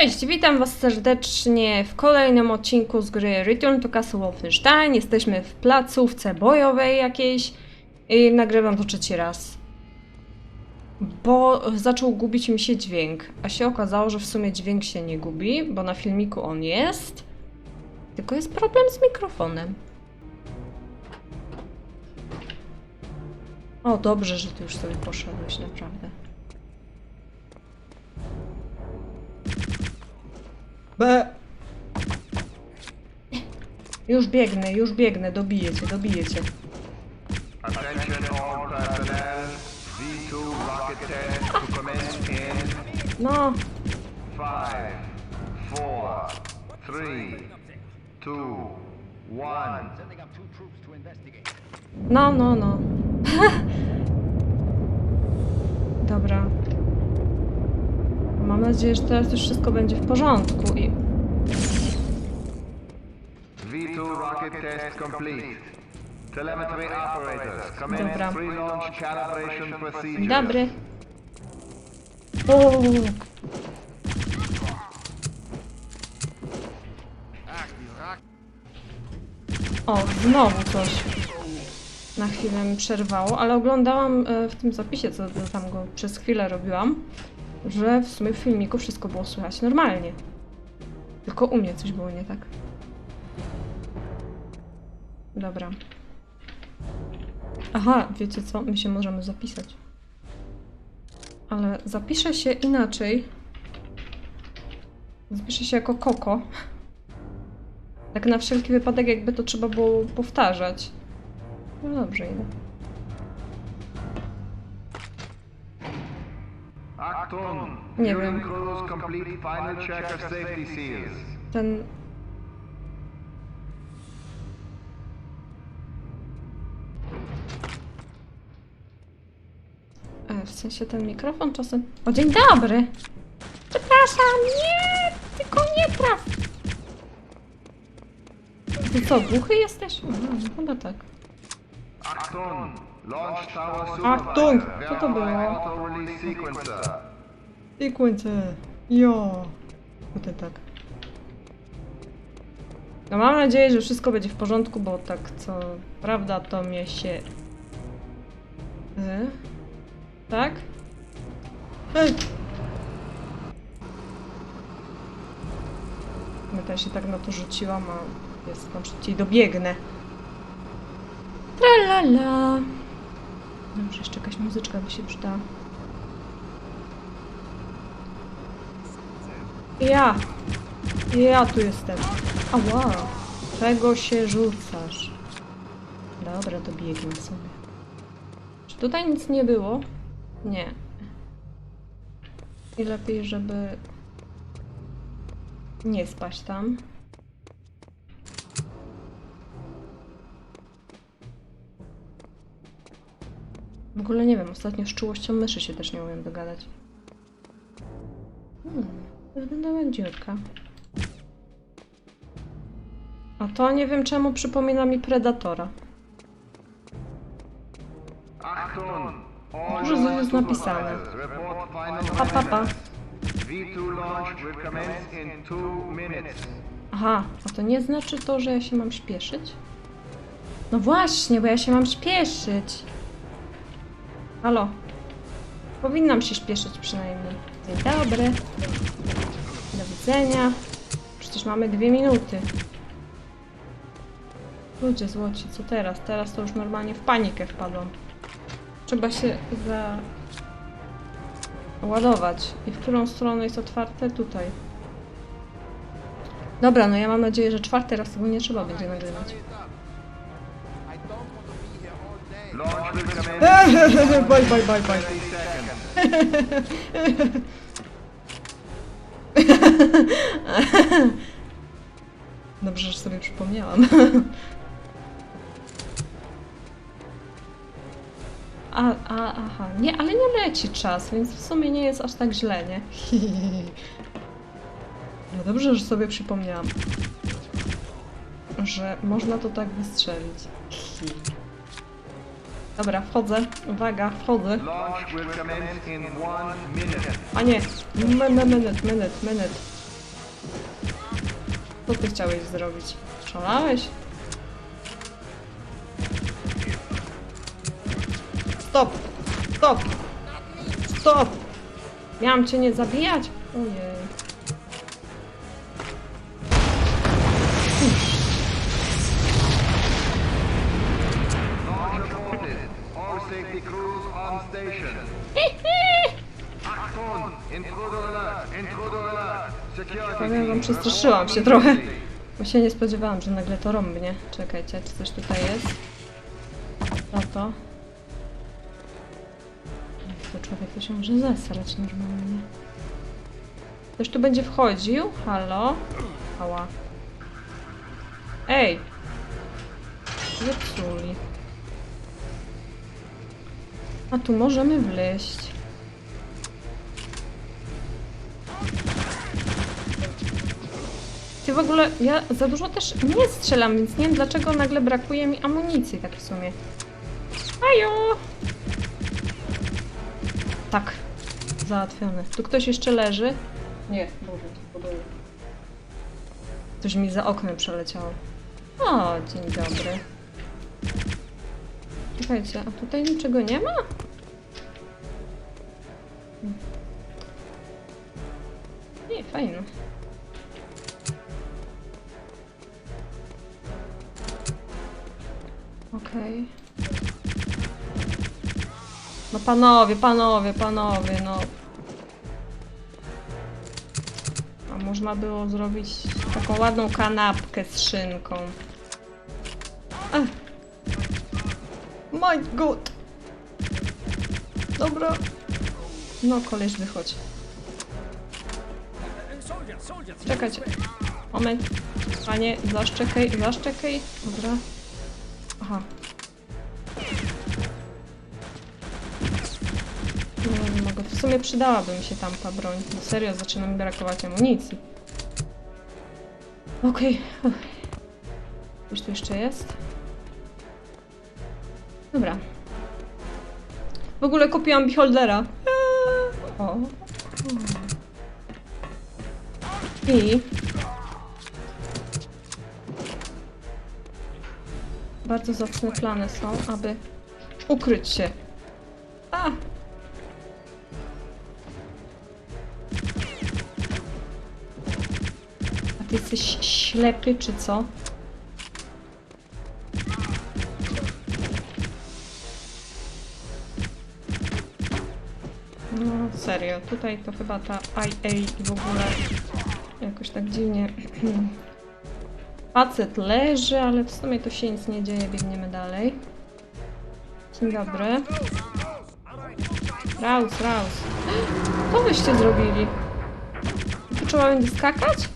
Cześć, witam Was serdecznie w kolejnym odcinku z gry Return to Castle Wolfenstein. Jesteśmy w placówce bojowej jakiejś i nagrywam to trzeci raz. Bo zaczął gubić mi się dźwięk, a się okazało, że w sumie dźwięk się nie gubi, bo na filmiku on jest, tylko jest problem z mikrofonem. O, dobrze, że Ty już sobie poszedłeś, naprawdę. B. Już biegnę, już biegnę, dobiję cię, dobiję cię. Attention all personnel. V2 rocket test to commence in No, no, no, no. Dobra. Mam nadzieję, że teraz już wszystko będzie w porządku i... V2 rocket test complete. Telemetry operators, Dobra. pre-launch calibration procedure. Dobry. O, o, znowu coś. Na chwilę mi przerwało, ale oglądałam e, w tym zapisie, co tam go przez chwilę robiłam, że w sumie w filmiku wszystko było słychać normalnie. Tylko u mnie coś było nie tak. Dobra. Aha, wiecie co? My się możemy zapisać. Ale zapiszę się inaczej. Zapiszę się jako Koko. Tak na wszelki wypadek, jakby to trzeba było powtarzać. No dobrze, idę. Achtung! Nie wiem. cruise, complete final check of safety seals. Ten... E, w sensie ten mikrofon czasem... O, dzień dobry! Przepraszam, nie! Tylko nie traf! Ty co, głuchy jesteś? No chyba tak. Achtung! Tower Achtung! Co to było? Sequencer. Sequence. Jo. Kurde tak. No mam nadzieję, że wszystko będzie w porządku, bo tak co prawda to mnie się... Y? Tak? Ej! Ja też się tak na to rzuciłam, a jest tam szybciej dobiegnę. Tralala. Dobrze, jeszcze jakaś muzyczka by się przydała. Ja! Ja tu jestem. Ała! Czego się rzucasz? Dobra, to biegnę sobie. Czy tutaj nic nie było? Nie. I lepiej, żeby nie spać tam. W ogóle nie wiem, ostatnio z czułością myszy się też nie umiem dogadać. Hmm, wygląda jak dziurka. A to nie wiem czemu przypomina mi Predatora. Dużo launch jest napisane. Pa, pa, pa. measurements. V2 launch will commence in two minutes. Aha, a to nie znaczy to, że ja się mam śpieszyć? No właśnie, bo ja się mam śpieszyć. Halo. Powinnam się śpieszyć przynajmniej. Dzień dobry. Do widzenia. Przecież mamy dwie minuty. Ludzie złoci, co teraz? Teraz to już normalnie w panikę wpadłam. Trzeba się za... ładować. I w którą stronę jest otwarte? Tutaj. Dobra, no ja mam nadzieję, że czwarty raz tego nie trzeba będzie nagrywać. bye, bye, bye, bye. 30 seconds. Dobrze, że sobie przypomniałam. A, a, aha. Nie, ale nie leci czas, więc w sumie nie jest aż tak źle, nie? No dobrze, że sobie przypomniałam. Że można to tak wystrzelić. Dobra, wchodzę. Uwaga, wchodzę. A nie, minute, minute, minute, minute. Co ty chciałeś zrobić? Szalałeś? Stop! Stop! Stop! Miałam cię nie zabijać? Ojej. Powiem przestraszyłam się trochę. Bo się nie spodziewałam, że nagle to rąbnie. Czekajcie, czy coś tutaj jest? No to. To człowiek to się może zesrać normalnie. Ktoś tu będzie wchodził? Halo? Ała. Ej! Zepsuli. A tu możemy wleść. W ogóle, ja za dużo też nie strzelam, więc nie wiem dlaczego nagle brakuje mi amunicji tak w sumie. Ajo! Tak, załatwione. Tu ktoś jeszcze leży? Nie, Boże, podobnie. Coś mi za oknem przeleciało. O, dzień dobry. Czekajcie, a tutaj niczego nie ma? Nie, fajne. Okej. No panowie, panowie, panowie, no. A można było zrobić taką ładną kanapkę z szynką. Ech. My god. Dobra. No, koleś wychodź. Czekajcie. Moment. Panie, zaszczekaj, zaszczekaj. Dobra. Aha. No, nie mogę. W sumie przydałaby mi się tamta broń. No serio, zaczyna mi brakować amunicji. Okej. Okay. Coś tu jeszcze jest? Dobra. W ogóle kupiłam beholdera. O. I bardzo zacne plany są, aby ukryć się. A! A ty jesteś ślepy, czy co? No serio, tutaj to chyba ta IA w ogóle jakoś tak dziwnie. Facet leży, ale w sumie tu się nic nie dzieje, biegniemy dalej. Dzień dobry. Raus, raus. Co byście zrobili? Tu trzeba będzie skakać?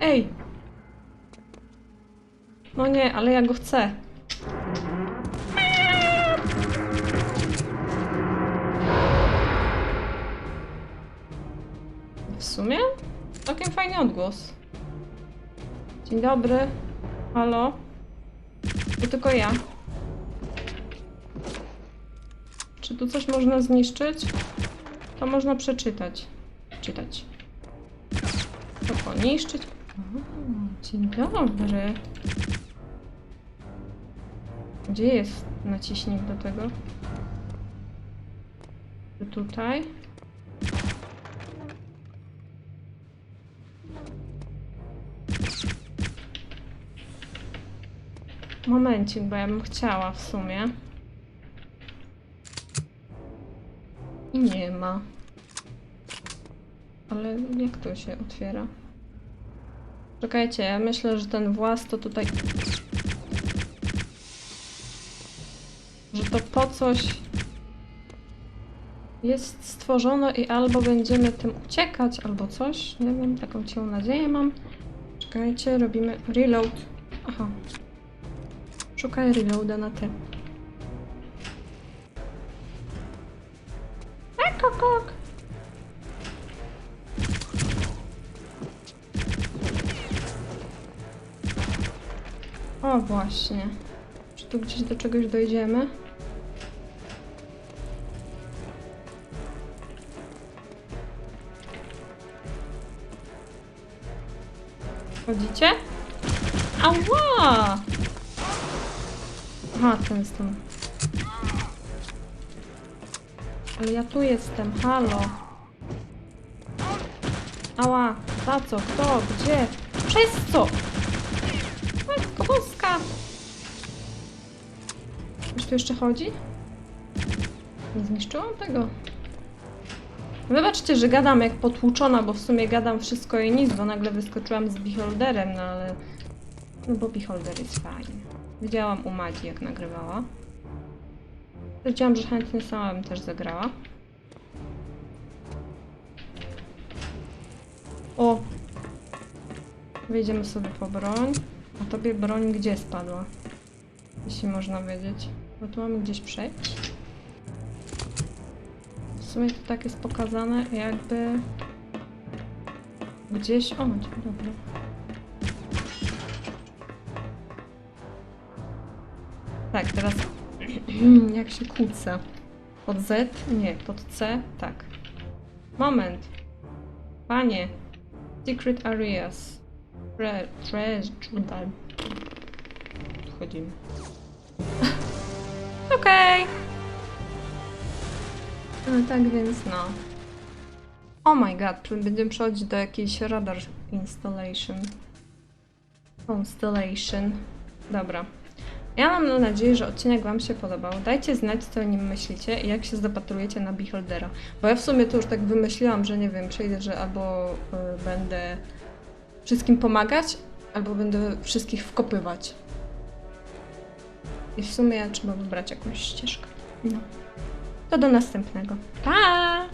Ej! No nie, ale ja go chcę. Sumie? Całkiem fajny odgłos. Dzień dobry. Halo? To tylko ja. Czy tu coś można zniszczyć? To można przeczytać. Czytać. To poniszczyć. O, dzień dobry. Gdzie jest naciśnik do tego? Tutaj? Momencik, bo ja bym chciała w sumie. I nie ma. Ale jak to się otwiera? Czekajcie, ja myślę, że ten włas to tutaj... Że to po coś jest stworzone i albo będziemy tym uciekać, albo coś. Nie wiem, taką cię nadzieję mam. Czekajcie, robimy reload. Aha. Szukaj reloada na T. Kok, kok. O właśnie. Czy tu gdzieś do czegoś dojdziemy? Chodzicie? Ała! Aha, ten jest tam. Ale ja tu jestem, halo. Ała, za co? Kto? Gdzie? Przez co? Matko boska! Ktoś tu jeszcze chodzi? Nie zniszczyłam tego. Wybaczcie, że gadam jak potłuczona, bo w sumie gadam wszystko i nic, bo nagle wyskoczyłam z beholderem, no ale... No bo beholder jest fajny. Widziałam u Madzi jak nagrywała. Stwierdziłam, że chętnie sama bym też zagrała. O! Wejdziemy sobie po broń. A tobie broń gdzie spadła? Jeśli można wiedzieć. Bo tu mamy gdzieś przejść. W sumie to tak jest pokazane, jakby gdzieś. O, dzień. Tak, teraz jak się kłócę. Pod Z? Nie, pod C? Tak. Moment. Panie. Secret areas. Tre treasure. Wchodzimy. Okej. No tak więc no. Oh my god, będziemy przechodzić do jakiejś radar installation. Constellation. Dobra. Ja mam nadzieję, że odcinek Wam się podobał. Dajcie znać, co o nim myślicie i jak się zapatrujecie na Beholdera. Bo ja w sumie to już tak wymyśliłam, że nie wiem, przejdę, że albo y, będę wszystkim pomagać, albo będę wszystkich wkopywać. I w sumie trzeba wybrać jakąś ścieżkę. No. To do następnego. Pa!